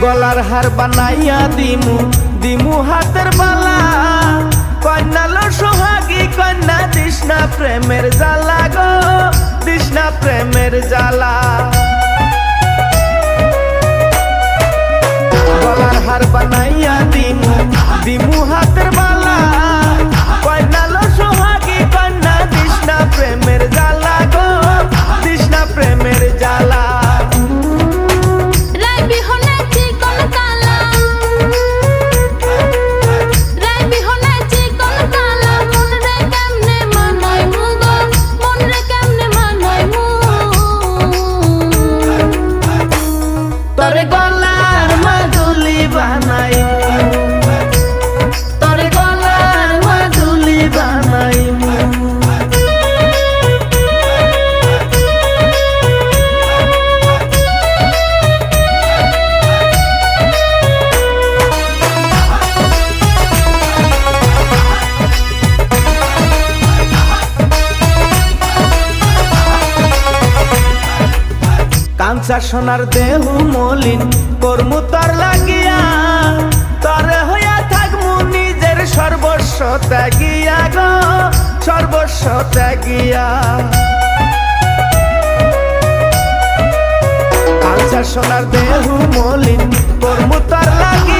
হার বানাইয়া দিমু দিমু হাতের বালা। কন্যালো সোহাগী কন্যা তৃষ্ণা প্রেমের জ্বালা। কাঞ্চা সোনার দেহ মলিন, কর্ম তার লাগিয়া। তার হইয়া থাকমু নিজের সর্বস্ব ত্যাগিয়া গো, সর্বস্ব ত্যাগিয়া। কাঞ্চা সোনার দেহ মলিন, কর্ম তার লাগিয়া।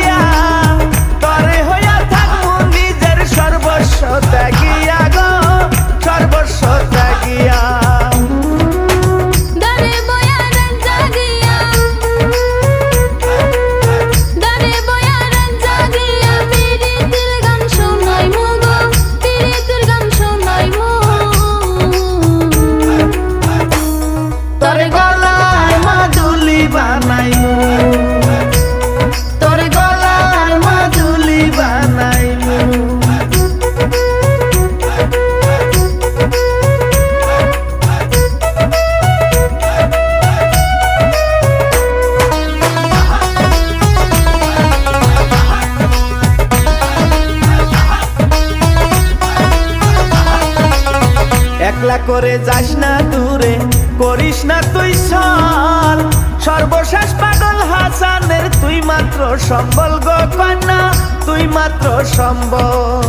একলা করে যাস না দূরে, করিস না তুই সল। সর্বশেষ পাগল হাসানের তুই মাত্র সম্বল গো কন্যা তুই মাত্র সম্বল।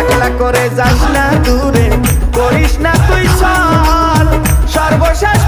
একলা করে যাস না দূরে, করিস না তুই সল। সর্বশেষ